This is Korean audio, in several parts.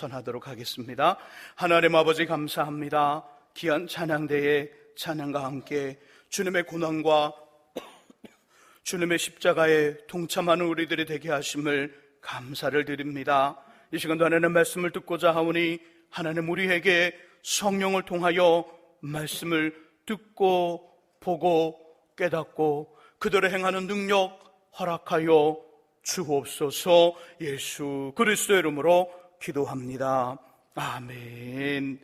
전하도록 하겠습니다. 하나님 아버지 감사합니다. 귀한 찬양대에 찬양과 함께 주님의 고난과 주님의 십자가에 동참하는 우리들이 되게 하심을 감사를 드립니다. 이 시간도 하나님의 말씀을 듣고자 하오니 하나님 우리에게 성령을 통하여 말씀을 듣고 보고 깨닫고 그대로 행하는 능력 허락하여 주옵소서 예수 그리스도의 이름으로 기도합니다. 아멘.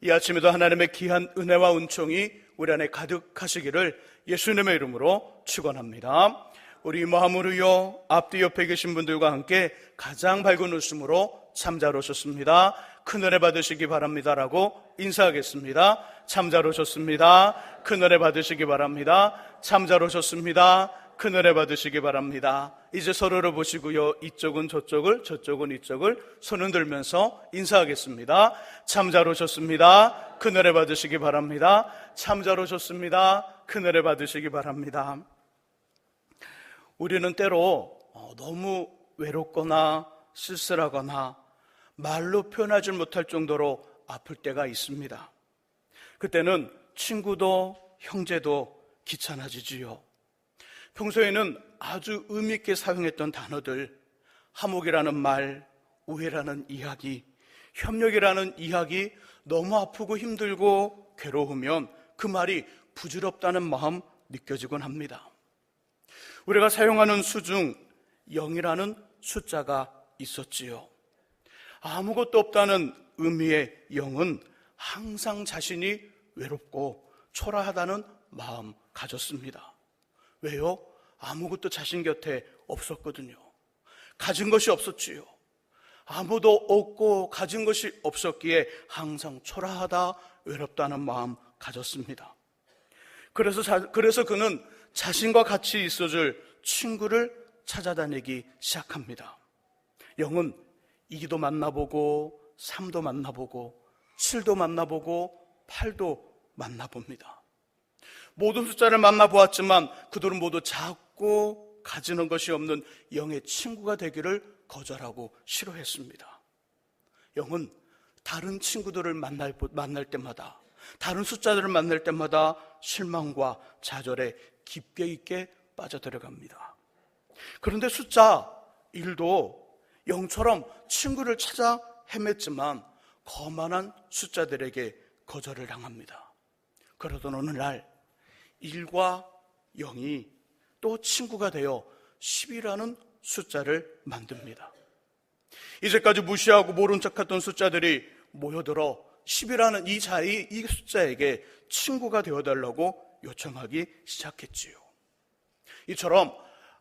이 아침에도 하나님의 귀한 은혜와 은총이 우리 안에 가득하시기를 예수님의 이름으로 축원합니다. 우리 마음으로요 앞뒤 옆에 계신 분들과 함께 가장 밝은 웃음으로 참자로 오셨습니다. 큰 은혜 받으시기 바랍니다라고 인사하겠습니다. 참자로 오셨습니다. 큰 은혜 받으시기 바랍니다. 참자로 오셨습니다. 큰 은혜 받으시기 바랍니다. 이제 서로를 보시고요. 이쪽은 저쪽을, 저쪽은 이쪽을 손을 들면서 인사하겠습니다. 참자로 오셨습니다. 큰 은혜 받으시기 바랍니다. 참자로 오셨습니다. 큰 은혜 받으시기 바랍니다. 우리는 때로 어, 너무 외롭거나 쓸쓸하거나 말로 표현하지 못할 정도로 아플 때가 있습니다. 그때는 친구도 형제도 귀찮아지지요. 평소에는 아주 의미있게 사용했던 단어들, 화목이라는 말, 우애라는 이야기, 협력이라는 이야기, 너무 아프고 힘들고 괴로우면 그 말이 부질없다는 마음 느껴지곤 합니다. 우리가 사용하는 수 중 0이라는 숫자가 있었지요. 아무것도 없다는 의미의 0은 항상 자신이 외롭고 초라하다는 마음 가졌습니다. 왜요? 아무것도 자신 곁에 없었거든요. 가진 것이 없었지요. 아무도 없고 가진 것이 없었기에 항상 초라하다, 외롭다는 마음 가졌습니다. 그래서, 자, 그래서 그는 자신과 같이 있어줄 친구를 찾아다니기 시작합니다. 영은 2도 만나보고, 3도 만나보고, 7도 만나보고, 8도 만나봅니다. 모든 숫자를 만나보았지만 그들은 모두 작고 가지는 것이 없는 영의 친구가 되기를 거절하고 싫어했습니다. 영은 다른 친구들을 만날, 만날 때마다 다른 숫자들을 만날 때마다 실망과 좌절에 깊게 있게 빠져들어갑니다. 그런데 숫자 1도 영처럼 친구를 찾아 헤맸지만 거만한 숫자들에게 거절을 당합니다. 그러던 어느 날 1과 0이 또 친구가 되어 10이라는 숫자를 만듭니다. 이제까지 무시하고 모른 척했던 숫자들이 모여들어 10이라는 이 자리, 이 숫자에게 친구가 되어달라고 요청하기 시작했지요. 이처럼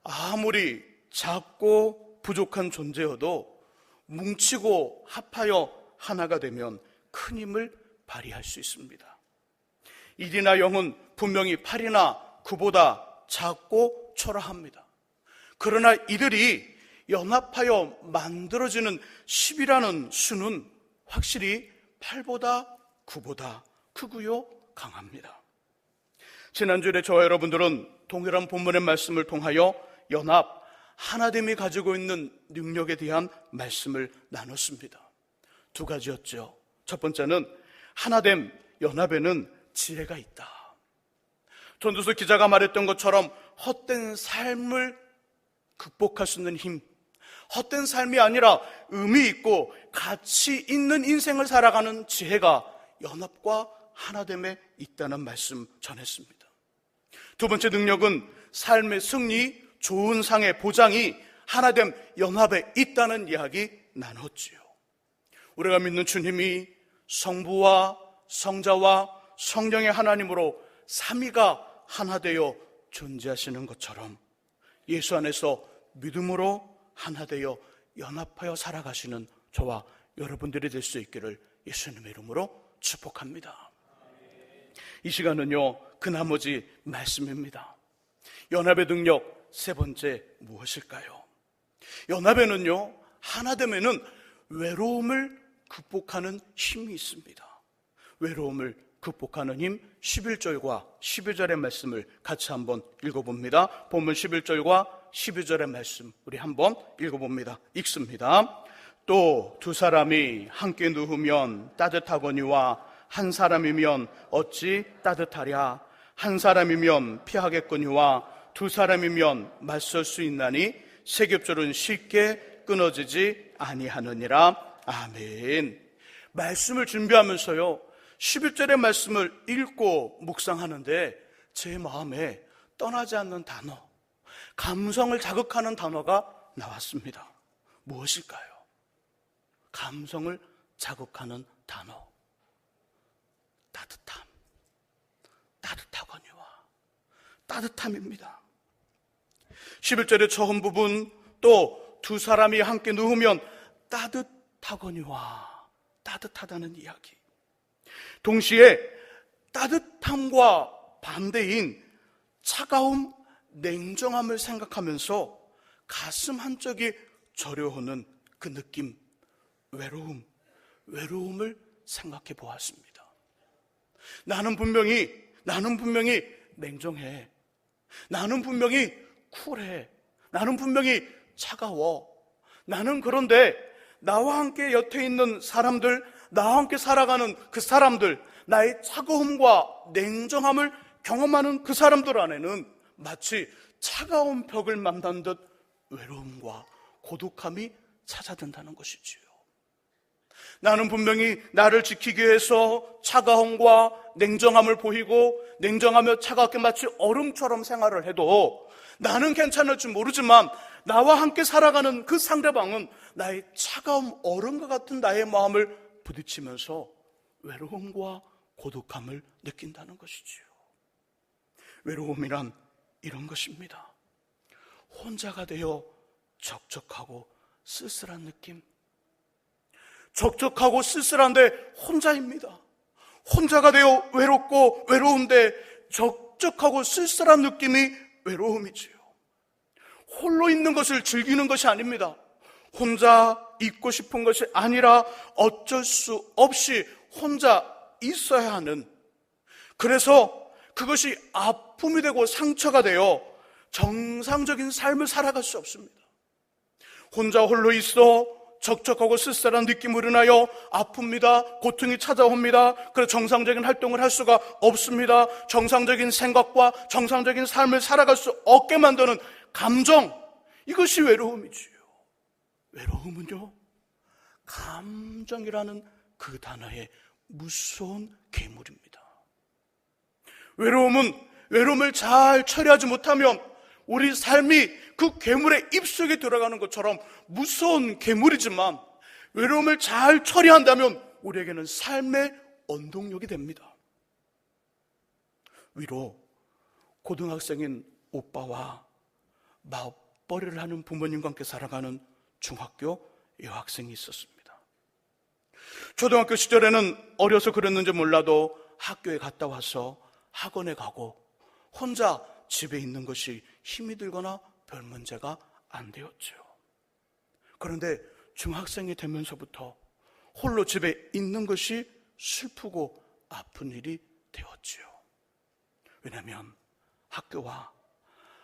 아무리 작고 부족한 존재여도 뭉치고 합하여 하나가 되면 큰 힘을 발휘할 수 있습니다. 1이나 0은 분명히 8이나 9보다 작고 초라합니다. 그러나 이들이 연합하여 만들어지는 10이라는 수는 확실히 8보다 9보다 크고요 강합니다. 지난주에 저와 여러분들은 동일한 본문의 말씀을 통하여 연합 하나됨이 가지고 있는 능력에 대한 말씀을 나눴습니다. 두 가지였죠. 첫 번째는 하나됨 연합에는 지혜가 있다. 전도서 기자가 말했던 것처럼 헛된 삶을 극복할 수 있는 힘, 헛된 삶이 아니라 의미 있고 가치 있는 인생을 살아가는 지혜가 연합과 하나됨에 있다는 말씀 전했습니다. 두 번째 능력은 삶의 승리, 좋은 상의 보장이 하나됨 연합에 있다는 이야기 나눴지요. 우리가 믿는 주님이 성부와 성자와 성령의 하나님으로 삼위가 하나 되어 존재하시는 것처럼 예수 안에서 믿음으로 하나 되어 연합하여 살아가시는 저와 여러분들이 될 수 있기를 예수님의 이름으로 축복합니다. 이 시간은요, 그 나머지 말씀입니다. 연합의 능력 세 번째 무엇일까요? 연합에는요, 하나됨에는 외로움을 극복하는 힘이 있습니다. 외로움을 극복하는 힘 11절과 12절의 말씀을 같이 한번 읽어봅니다. 본문 11절과 12절의 말씀 우리 한번 읽어봅니다. 읽습니다. 또 두 사람이 함께 누우면 따뜻하거니와 한 사람이면 어찌 따뜻하랴 한 사람이면 피하겠거니와 두 사람이면 맞설 수 있나니 세 겹절은 쉽게 끊어지지 아니하느니라 아멘 말씀을 준비하면서요 11절의 말씀을 읽고 묵상하는데 제 마음에 떠나지 않는 단어 감성을 자극하는 단어가 나왔습니다 무엇일까요? 감성을 자극하는 단어. 따뜻함. 따뜻하거니와. 따뜻함입니다. 11절의 처음 부분 또 두 사람이 함께 누우면 따뜻하거니와. 따뜻하다는 이야기. 동시에 따뜻함과 반대인 차가움, 냉정함을 생각하면서 가슴 한쪽이 저려오는 그 느낌, 외로움, 외로움을 생각해 보았습니다. 나는 분명히, 나는 분명히 냉정해. 나는 분명히 쿨해. 나는 분명히 차가워. 나는 그런데 나와 함께 옆에 있는 사람들, 나와 함께 살아가는 그 사람들, 나의 차가움과 냉정함을 경험하는 그 사람들 안에는 마치 차가운 벽을 만난 듯 외로움과 고독함이 찾아든다는 것이지요. 나는 분명히 나를 지키기 위해서 차가움과 냉정함을 보이고 냉정하며 차갑게 마치 얼음처럼 생활을 해도 나는 괜찮을지 모르지만 나와 함께 살아가는 그 상대방은 나의 차가운 얼음과 같은 나의 마음을 부딪히면서 외로움과 고독함을 느낀다는 것이지요. 외로움이란 이런 것입니다. 혼자가 되어 적적하고 쓸쓸한 느낌. 적적하고 쓸쓸한데 혼자입니다. 혼자가 되어 외롭고 외로운데 적적하고 쓸쓸한 느낌이 외로움이지요. 홀로 있는 것을 즐기는 것이 아닙니다. 혼자 있고 싶은 것이 아니라 어쩔 수 없이 혼자 있어야 하는 그래서 그것이 아픔이 되고 상처가 되어 정상적인 삶을 살아갈 수 없습니다. 혼자 홀로 있어 적적하고 쓸쓸한 느낌으로 인하여 아픕니다. 고통이 찾아옵니다. 그래서 정상적인 활동을 할 수가 없습니다. 정상적인 생각과 정상적인 삶을 살아갈 수 없게 만드는 감정, 이것이 외로움이지요. 외로움은요, 감정이라는 그 단어의 무서운 괴물입니다. 외로움은 외로움을 잘 처리하지 못하면 우리 삶이 그 괴물의 입속에 들어가는 것처럼 무서운 괴물이지만 외로움을 잘 처리한다면 우리에게는 삶의 원동력이 됩니다. 위로 고등학생인 오빠와 맞벌이를 하는 부모님과 함께 살아가는 중학교 여학생이 있었습니다. 초등학교 시절에는 어려서 그랬는지 몰라도 학교에 갔다 와서 학원에 가고 혼자 집에 있는 것이 힘이 들거나 별 문제가 안 되었죠. 그런데 중학생이 되면서부터 홀로 집에 있는 것이 슬프고 아픈 일이 되었지요. 왜냐하면 학교와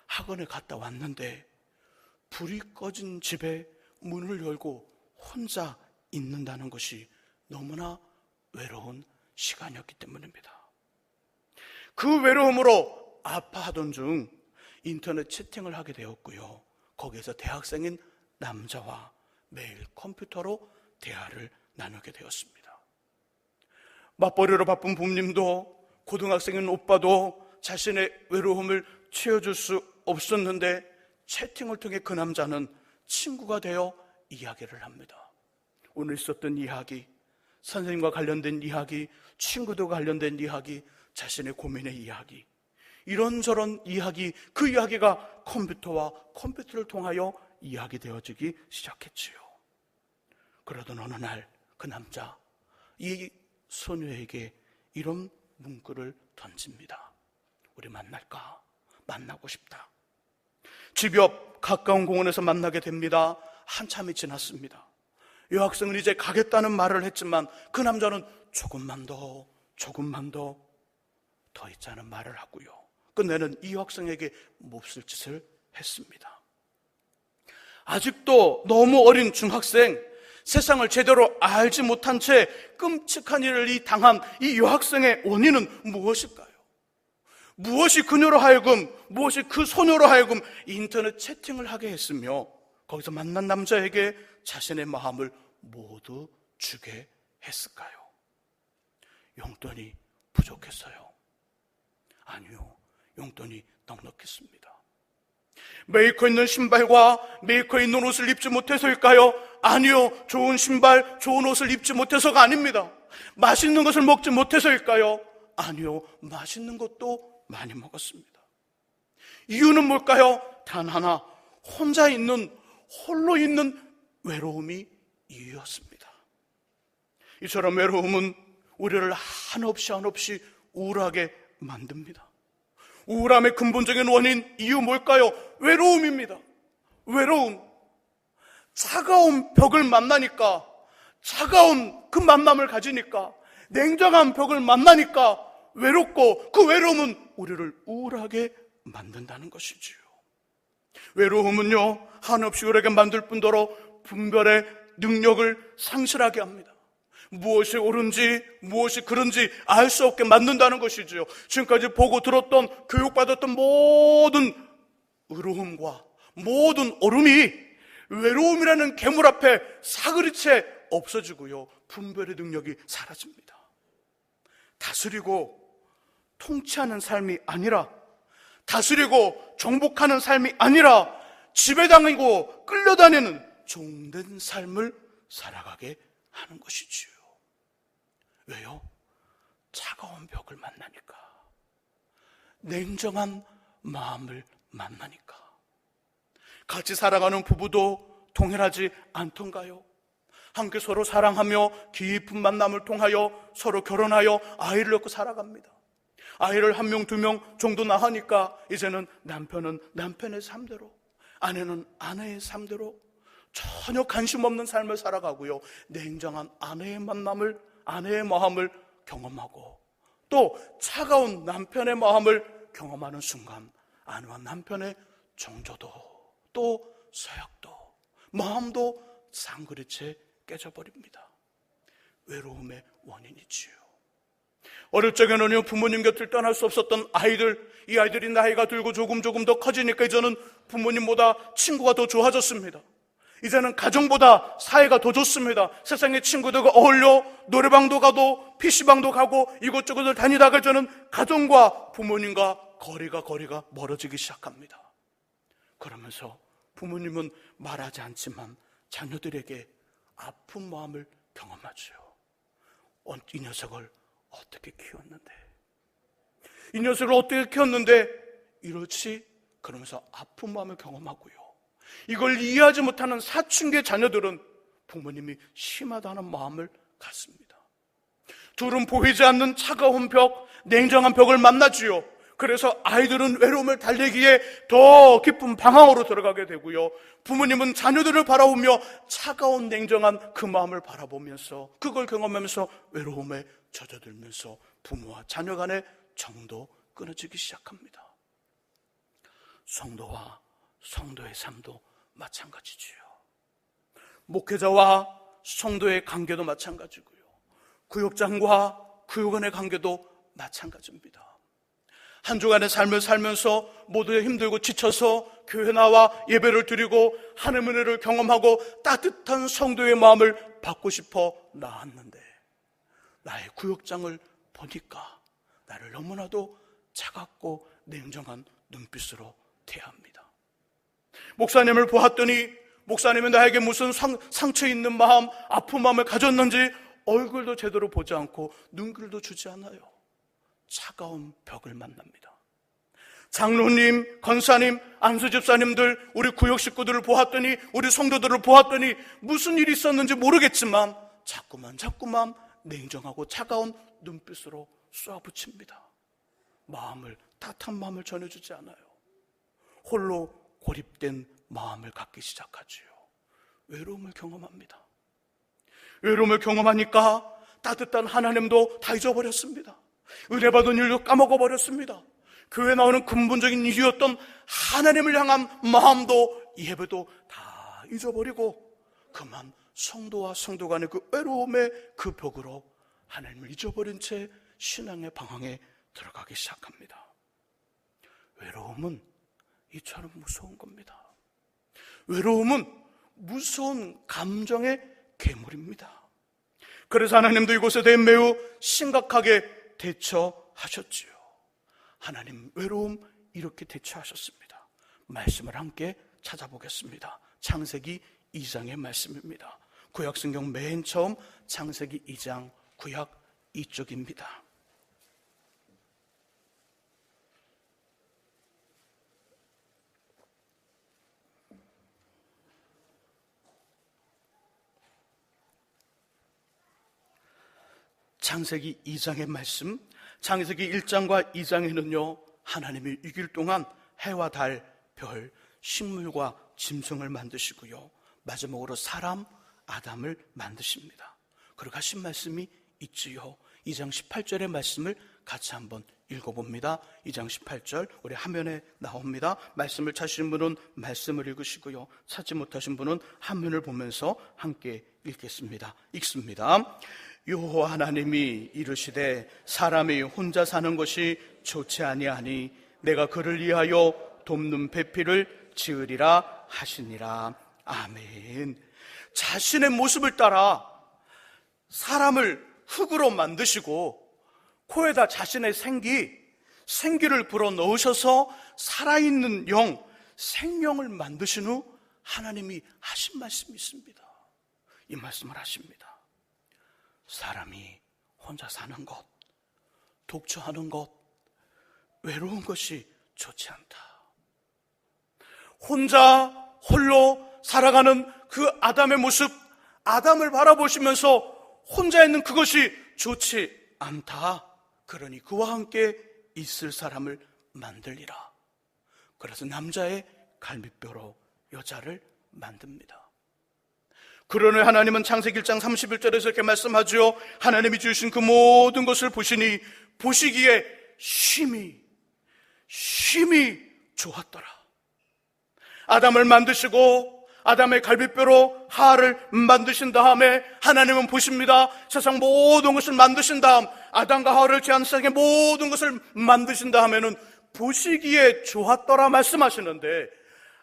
학원에 갔다 왔는데 불이 꺼진 집에 문을 열고 혼자 있는다는 것이 너무나 외로운 시간이었기 때문입니다. 그 외로움으로 아파하던 중 인터넷 채팅을 하게 되었고요. 거기에서 대학생인 남자와 매일 컴퓨터로 대화를 나누게 되었습니다. 맞벌이로 바쁜 부모님도 고등학생인 오빠도 자신의 외로움을 채워줄 수 없었는데 채팅을 통해 그 남자는 친구가 되어 이야기를 합니다. 오늘 있었던 이야기, 선생님과 관련된 이야기, 친구들과 관련된 이야기, 자신의 고민의 이야기, 이런저런 이야기, 그 이야기가 컴퓨터와 컴퓨터를 통하여 이야기 되어지기 시작했지요. 그러던 어느 날 그 남자, 이 소녀에게 이런 문구를 던집니다. 우리 만날까? 만나고 싶다. 집 옆 가까운 공원에서 만나게 됩니다. 한참이 지났습니다. 여학생은 이제 가겠다는 말을 했지만 그 남자는 조금만 더, 조금만 더, 더 있자는 말을 하고요. 끝내는 이 학생에게 몹쓸 짓을 했습니다. 아직도 너무 어린 중학생, 세상을 제대로 알지 못한 채 끔찍한 일을 이 당한 이 여학생의 원인은 무엇일까요? 무엇이 그녀로 하여금, 무엇이 그 소녀로 하여금 인터넷 채팅을 하게 했으며 거기서 만난 남자에게 자신의 마음을 모두 주게 했을까요? 용돈이 부족했어요. 아니요. 용돈이 넉넉했습니다. 메이커 있는 신발과 메이커 있는 옷을 입지 못해서일까요? 아니요. 좋은 신발, 좋은 옷을 입지 못해서가 아닙니다. 맛있는 것을 먹지 못해서일까요? 아니요. 맛있는 것도 많이 먹었습니다. 이유는 뭘까요? 단 하나. 혼자 있는, 홀로 있는 외로움이 이유였습니다. 이처럼 외로움은 우리를 한없이 한없이 우울하게 만듭니다. 우울함의 근본적인 원인, 이유 뭘까요? 외로움입니다. 외로움. 차가운 벽을 만나니까, 차가운 그 만남을 가지니까, 냉정한 벽을 만나니까 외롭고 그 외로움은 우리를 우울하게 만든다는 것이지요. 외로움은요, 한없이 우리에게 만들 뿐더러 분별의 능력을 상실하게 합니다. 무엇이 옳은지 무엇이 그른지 알 수 없게 만든다는 것이지요. 지금까지 보고 들었던 교육받았던 모든 의로움과 모든 얼음이 외로움이라는 괴물 앞에 사그리채 없어지고요. 분별의 능력이 사라집니다. 다스리고 통치하는 삶이 아니라 다스리고 정복하는 삶이 아니라 지배당하고 끌려다니는 종된 삶을 살아가게 하는 것이지요. 왜요? 차가운 벽을 만나니까. 냉정한 마음을 만나니까. 같이 살아가는 부부도 동일하지 않던가요? 함께 서로 사랑하며 깊은 만남을 통하여 서로 결혼하여 아이를 낳고 살아갑니다. 아이를 한 명, 두 명 정도 낳으니까 이제는 남편은 남편의 삶대로, 아내는 아내의 삶대로 전혀 관심 없는 삶을 살아가고요. 냉정한 아내의 만남을 아내의 마음을 경험하고 또 차가운 남편의 마음을 경험하는 순간 아내와 남편의 정조도 또 서약도 마음도 상그리채 깨져버립니다. 외로움의 원인이지요. 어릴 적에 는요, 부모님 곁을 떠날 수 없었던 아이들, 이 아이들이 나이가 들고 조금 조금 더 커지니까 이제는 부모님보다 친구가 더 좋아졌습니다. 이제는 가정보다 사회가 더 좋습니다. 세상의 친구들과 어울려 노래방도 가도 PC방도 가고 이곳저곳을 다니다가 저는 가정과 부모님과 거리가 거리가 멀어지기 시작합니다. 그러면서 부모님은 말하지 않지만 자녀들에게 아픈 마음을 경험하죠. 어, 이 녀석을 어떻게 키웠는데? 이 녀석을 어떻게 키웠는데? 이렇지? 그러면서 아픈 마음을 경험하고요. 이걸 이해하지 못하는 사춘기 자녀들은 부모님이 심하다는 마음을 갖습니다. 둘은 보이지 않는 차가운 벽, 냉정한 벽을 만나지요. 그래서 아이들은 외로움을 달래기에 더 깊은 방황으로 들어가게 되고요. 부모님은 자녀들을 바라보며 차가운 냉정한 그 마음을 바라보면서 그걸 경험하면서 외로움에 젖어들면서 부모와 자녀 간의 정도 끊어지기 시작합니다. 성도와 성도의 삶도 마찬가지지요. 목회자와 성도의 관계도 마찬가지고요. 구역장과 구역원의 관계도 마찬가지입니다. 한 주간의 삶을 살면서 모두 힘들고 지쳐서 교회 나와 예배를 드리고 하나님의 은혜를 경험하고 따뜻한 성도의 마음을 받고 싶어 나왔는데 나의 구역장을 보니까 나를 너무나도 차갑고 냉정한 눈빛으로 대합니다. 목사님을 보았더니 목사님이 나에게 무슨 상, 상처 있는 마음, 아픈 마음을 가졌는지 얼굴도 제대로 보지 않고 눈길도 주지 않아요. 차가운 벽을 만납니다. 장로님, 권사님, 안수집사님들, 우리 구역 식구들을 보았더니, 우리 성도들을 보았더니 무슨 일이 있었는지 모르겠지만 자꾸만 자꾸만 냉정하고 차가운 눈빛으로 쏘아붙입니다. 마음을, 따뜻한 마음을 전해주지 않아요. 홀로 고립된 마음을 갖기 시작하지요. 외로움을 경험합니다. 외로움을 경험하니까 따뜻한 하나님도 다 잊어버렸습니다. 은혜 받은 일도 까먹어 버렸습니다. 교회 나오는 근본적인 이유였던 하나님을 향한 마음도 예배도 다 잊어버리고 그만 성도와 성도 간의 그 외로움의 그 벽으로 하나님을 잊어버린 채 신앙의 방황에 들어가기 시작합니다. 외로움은 이처럼 무서운 겁니다. 외로움은 무서운 감정의 괴물입니다. 그래서 하나님도 이곳에 대해 매우 심각하게 대처하셨지요. 하나님 외로움 이렇게 대처하셨습니다. 말씀을 함께 찾아보겠습니다. 창세기 2장의 말씀입니다. 구약 성경 맨 처음 창세기 2장 구약 이쪽입니다. 창세기 2장의 말씀, 창세기 1장과 2장에는요, 하나님이 이길 동안 해와 달, 별, 식물과 짐승을 만드시고요, 마지막으로 사람, 아담을 만드십니다. 그리고 하신 말씀이 있지요. 2장 18절의 말씀을 같이 한번 읽어봅니다. 2장 18절 우리 화면에 나옵니다. 말씀을 찾으신 분은 말씀을 읽으시고요. 찾지 못하신 분은 화면을 보면서 함께 읽겠습니다. 읽습니다. 여호와 하나님이 이르시되 사람이 혼자 사는 것이 좋지 아니하니 내가 그를 위하여 돕는 배필을 지으리라 하시니라. 아멘. 자신의 모습을 따라 사람을 흙으로 만드시고 코에다 자신의 생기, 생기를 불어 넣으셔서 살아있는 영, 생명을 만드신 후 하나님이 하신 말씀이 있습니다. 이 말씀을 하십니다. 사람이 혼자 사는 것, 독처하는 것, 외로운 것이 좋지 않다. 혼자 홀로 살아가는 그 아담의 모습, 아담을 바라보시면서 혼자 있는 그것이 좋지 않다. 그러니 그와 함께 있을 사람을 만들리라. 그래서 남자의 갈비뼈로 여자를 만듭니다. 그러니 하나님은 창세기 1장 31절에서 이렇게 말씀하죠. 하나님이 주신 그 모든 것을 보시니 보시기에 심히 심히 좋았더라. 아담을 만드시고 아담의 갈비뼈로 하를 만드신 다음에 하나님은 보십니다. 세상 모든 것을 만드신 다음 아담과 하를 제한 세상의 모든 것을 만드신 다음에는 보시기에 좋았더라 말씀하시는데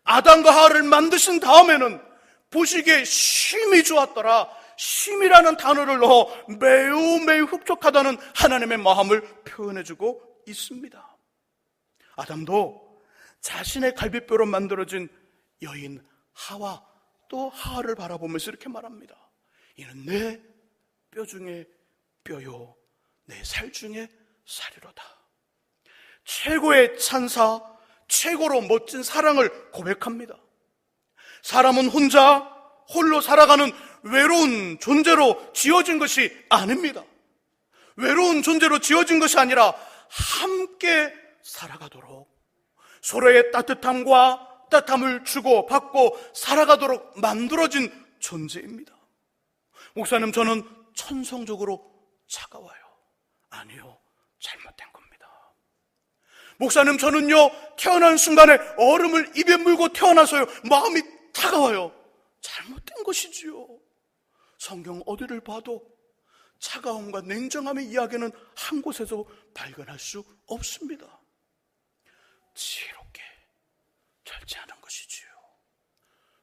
아담과 하를 만드신 다음에는 보시기에 심히 좋았더라. 심이라는 단어를 넣어 매우 매우 흡족하다는 하나님의 마음을 표현해주고 있습니다. 아담도 자신의 갈비뼈로 만들어진 여인 하와 또 하를 바라보면서 이렇게 말합니다. 이는 내 뼈 중에 뼈요, 내 살 중에 살이로다. 최고의 찬사, 최고로 멋진 사랑을 고백합니다. 사람은 혼자 홀로 살아가는 외로운 존재로 지어진 것이 아닙니다. 외로운 존재로 지어진 것이 아니라 함께 살아가도록 서로의 따뜻함과 따뜻함을 주고 받고 살아가도록 만들어진 존재입니다. 목사님, 저는 천성적으로 차가워요. 아니요. 잘못된 겁니다. 목사님, 저는요, 태어난 순간에 얼음을 입에 물고 태어나서요, 마음이 차가워요. 잘못된 것이지요. 성경 어디를 봐도 차가움과 냉정함의 이야기는 한 곳에서 발견할 수 없습니다. 지혜롭게 절제하는 것이지요.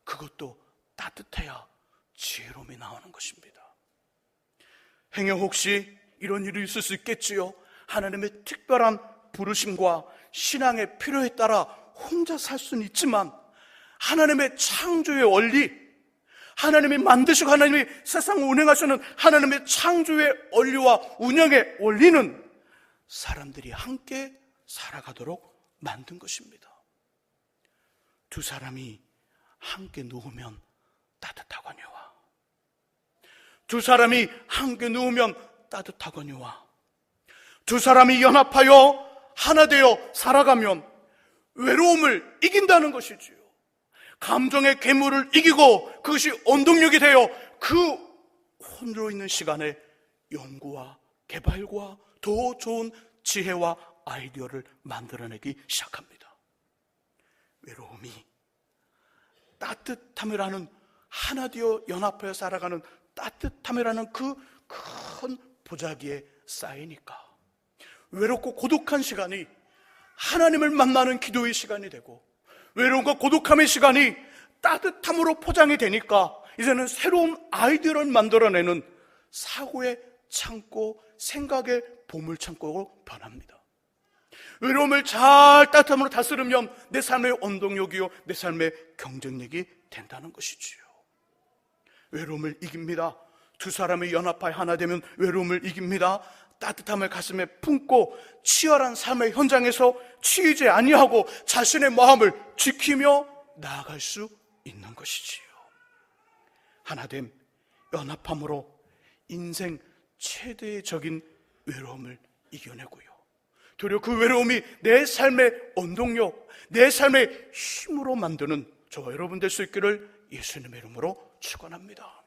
그것도 따뜻해야 지혜로움이 나오는 것입니다. 행여 혹시 이런 일이 있을 수 있겠지요. 하나님의 특별한 부르심과 신앙의 필요에 따라 혼자 살 수는 있지만 하나님의 창조의 원리, 하나님이 만드시고 하나님이 세상을 운행하시는 하나님의 창조의 원리와 운영의 원리는 사람들이 함께 살아가도록 만든 것입니다. 두 사람이 함께 누우면 따뜻하거니와 두 사람이 함께 누우면 따뜻하거니와 두 사람이 연합하여 하나 되어 살아가면 외로움을 이긴다는 것이지요. 감정의 괴물을 이기고 그것이 원동력이 되어 그 혼으로 있는 시간에 연구와 개발과 더 좋은 지혜와 아이디어를 만들어내기 시작합니다. 외로움이 따뜻함이라는 하나 되어 연합하여 살아가는 따뜻함이라는 그 큰 보자기에 쌓이니까 외롭고 고독한 시간이 하나님을 만나는 기도의 시간이 되고 외로움과 고독함의 시간이 따뜻함으로 포장이 되니까 이제는 새로운 아이디어를 만들어내는 사고의 창고, 생각의 보물 창고로 변합니다. 외로움을 잘 따뜻함으로 다스리면 내 삶의 원동력이요, 내 삶의 경쟁력이 된다는 것이지요. 외로움을 이깁니다. 두 사람이 연합하여 하나 되면 외로움을 이깁니다. 따뜻함을 가슴에 품고 치열한 삶의 현장에서 치이지 아니하고 자신의 마음을 지키며 나아갈 수 있는 것이지요. 하나됨 연합함으로 인생 최대적인 외로움을 이겨내고요. 도리어 그 외로움이 내 삶의 원동력, 내 삶의 힘으로 만드는 저와 여러분 될 수 있기를 예수님의 이름으로 축원합니다.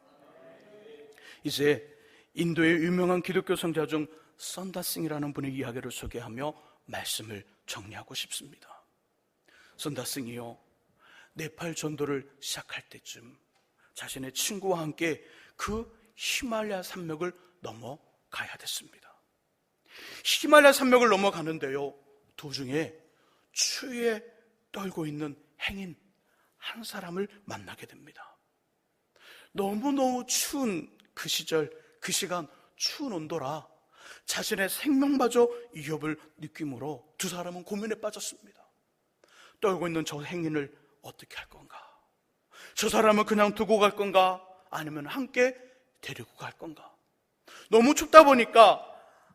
이제 인도의 유명한 기독교 성자 중 선다싱이라는 분의 이야기를 소개하며 말씀을 정리하고 싶습니다. 선다싱이요. 네팔 전도를 시작할 때쯤 자신의 친구와 함께 그 히말라야 산맥을 넘어가야 됐습니다. 히말라야 산맥을 넘어가는데요. 도중에 추위에 떨고 있는 행인 한 사람을 만나게 됩니다. 너무너무 추운 그 시절, 그 시간 추운 온도라 자신의 생명마저 위협을 느낌으로 두 사람은 고민에 빠졌습니다. 떨고 있는 저 행인을 어떻게 할 건가? 저 사람은 그냥 두고 갈 건가? 아니면 함께 데리고 갈 건가? 너무 춥다 보니까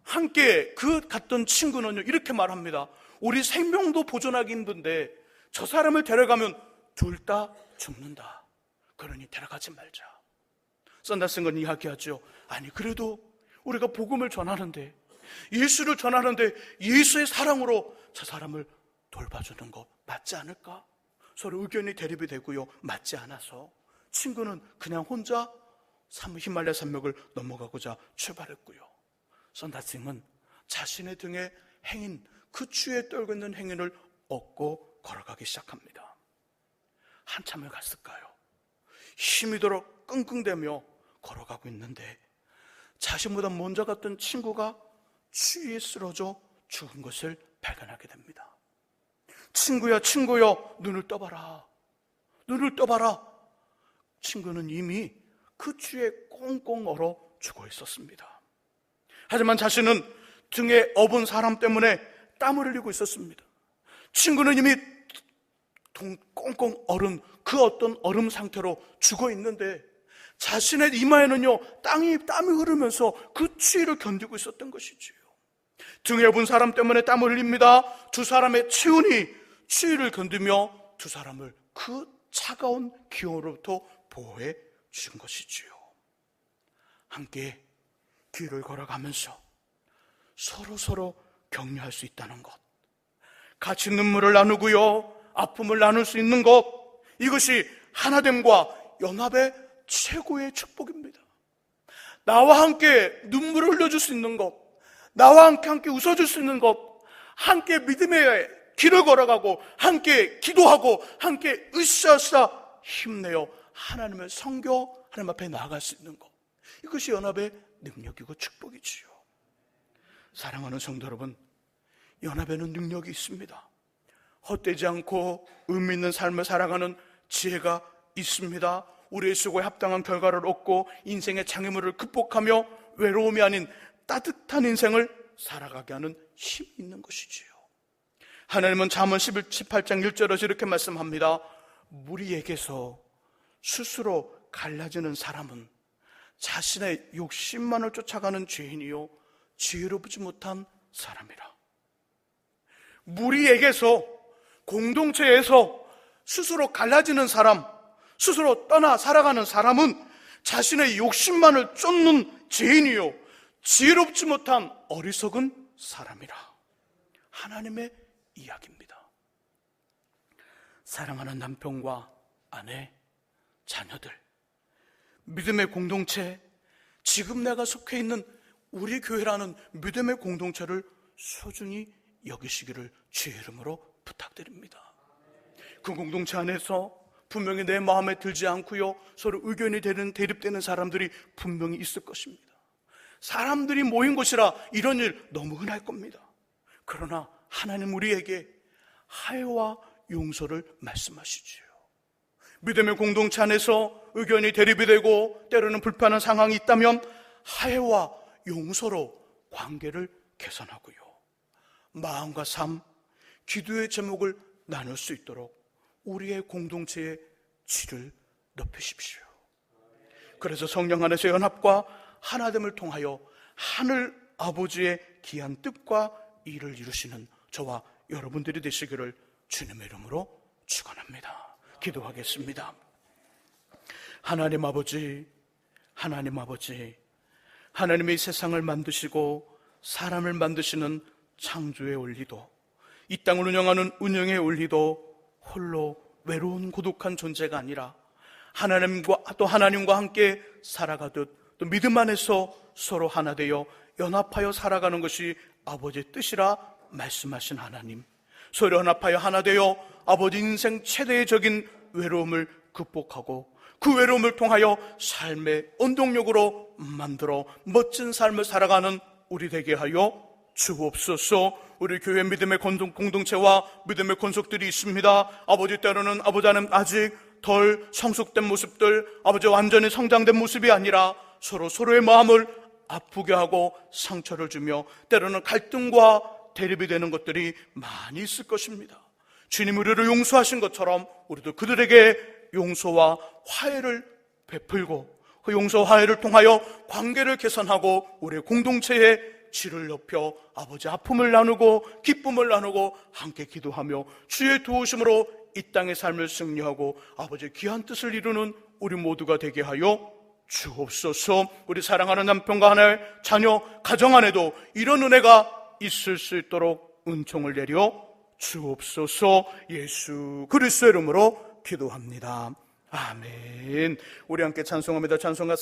함께 그 갔던 친구는요, 이렇게 말합니다. 우리 생명도 보존하기 힘든데 저 사람을 데려가면 둘 다 죽는다. 그러니 데려가지 말자. 썬다슨건 이야기하죠. 아니, 그래도 우리가 복음을 전하는데, 예수를 전하는데 예수의 사랑으로 저 사람을 돌봐주는 거 맞지 않을까? 서로 의견이 대립이 되고요. 맞지 않아서 친구는 그냥 혼자 히말라야 산맥을 넘어가고자 출발했고요. 선다싱은 자신의 등에 행인, 그 추에 떨고 있는 행인을 얻고 걸어가기 시작합니다. 한참을 갔을까요? 힘이 들어 끙끙대며 걸어가고 있는데 자신보다 먼저 갔던 친구가 추위에 쓰러져 죽은 것을 발견하게 됩니다. 친구야, 친구야, 눈을 떠봐라. 눈을 떠봐라. 친구는 이미 그 추위에 꽁꽁 얼어 죽어 있었습니다. 하지만 자신은 등에 업은 사람 때문에 땀을 흘리고 있었습니다. 친구는 이미 꽁꽁 얼은 그 어떤 얼음 상태로 죽어 있는데 자신의 이마에는요 땅이 땀이 흐르면서 그 추위를 견디고 있었던 것이지요. 등에 본 사람 때문에 땀을 흘립니다. 두 사람의 체온이 추위를 견디며 두 사람을 그 차가운 기온으로부터 보호해 준 것이지요. 함께 길을 걸어가면서 서로 서로 격려할 수 있다는 것, 같이 눈물을 나누고요, 아픔을 나눌 수 있는 것, 이것이 하나됨과 연합의 최고의 축복입니다. 나와 함께 눈물을 흘려줄 수 있는 것, 나와 함께 함께 웃어줄 수 있는 것, 함께 믿음의 길을 걸어가고, 함께 기도하고, 함께 으쌰으쌰 힘내어 하나님을 성교, 하나님 앞에 나아갈 수 있는 것. 이것이 연합의 능력이고 축복이지요. 사랑하는 성도 여러분, 연합에는 능력이 있습니다. 헛되지 않고 의미 있는 삶을 살아가는 지혜가 있습니다. 우리의 수고에 합당한 결과를 얻고 인생의 장애물을 극복하며 외로움이 아닌 따뜻한 인생을 살아가게 하는 힘이 있는 것이지요. 하나님은 잠언 18장 1절에서 이렇게 말씀합니다. 무리에게서 스스로 갈라지는 사람은 자신의 욕심만을 쫓아가는 죄인이요 지혜롭지 못한 사람이라. 무리에게서 공동체에서 스스로 갈라지는 사람, 스스로 떠나 살아가는 사람은 자신의 욕심만을 쫓는 죄인이요. 지혜롭지 못한 어리석은 사람이라. 하나님의 이야기입니다. 사랑하는 남편과 아내, 자녀들, 믿음의 공동체, 지금 내가 속해 있는 우리 교회라는 믿음의 공동체를 소중히 여기시기를 주의 이름으로 부탁드립니다. 그 공동체 안에서 분명히 내 마음에 들지 않고요. 서로 의견이 되는 대립되는 사람들이 분명히 있을 것입니다. 사람들이 모인 곳이라 이런 일 너무 흔할 겁니다. 그러나 하나님 우리에게 하여와 용서를 말씀하시지요. 믿음의 공동체 안에서 의견이 대립이 되고 때로는 불편한 상황이 있다면 하해와 용서로 관계를 개선하고요. 마음과 삶, 기도의 제목을 나눌 수 있도록 우리의 공동체의 질을 높이십시오. 그래서 성령 안에서 연합과 하나됨을 통하여 하늘 아버지의 귀한 뜻과 일을 이루시는 저와 여러분들이 되시기를 주님의 이름으로 축원합니다. 기도하겠습니다. 하나님 아버지, 하나님 아버지, 하나님의 세상을 만드시고 사람을 만드시는 창조의 원리도 이 땅을 운영하는 운영의 원리도 홀로 외로운 고독한 존재가 아니라 하나님과 또 하나님과 함께 살아가듯 또 믿음 안에서 서로 하나 되어 연합하여 살아가는 것이 아버지의 뜻이라 말씀하신 하나님. 서로 연합하여 하나 되어 아버지 인생 최대적인 외로움을 극복하고 그 외로움을 통하여 삶의 원동력으로 만들어 멋진 삶을 살아가는 우리 되게 하여 주옵소서 우리 교회 믿음의 공동- 공동체와 믿음의 권속들이 있습니다. 아버지 때로는 아버지는 아직 덜 성숙된 모습들, 아버지 완전히 성장된 모습이 아니라 서로 서로의 마음을 아프게 하고 상처를 주며 때로는 갈등과 대립이 되는 것들이 많이 있을 것입니다. 주님 우리를 용서하신 것처럼 우리도 그들에게 용서와 화해를 베풀고 그 용서와 화해를 통하여 관계를 개선하고 우리의 공동체의 질을 높여 아버지 아픔을 나누고 기쁨을 나누고 함께 기도하며 주의 도우심으로 이 땅의 삶을 승리하고 아버지의 귀한 뜻을 이루는 우리 모두가 되게 하여 주옵소서 우리 사랑하는 남편과 하나의 자녀 가정 안에도 이런 은혜가 있을 수 있도록 은총을 내려 주옵소서 예수 그리스도 이름으로 기도합니다. 아멘. 우리 함께 찬송합니다. 찬송가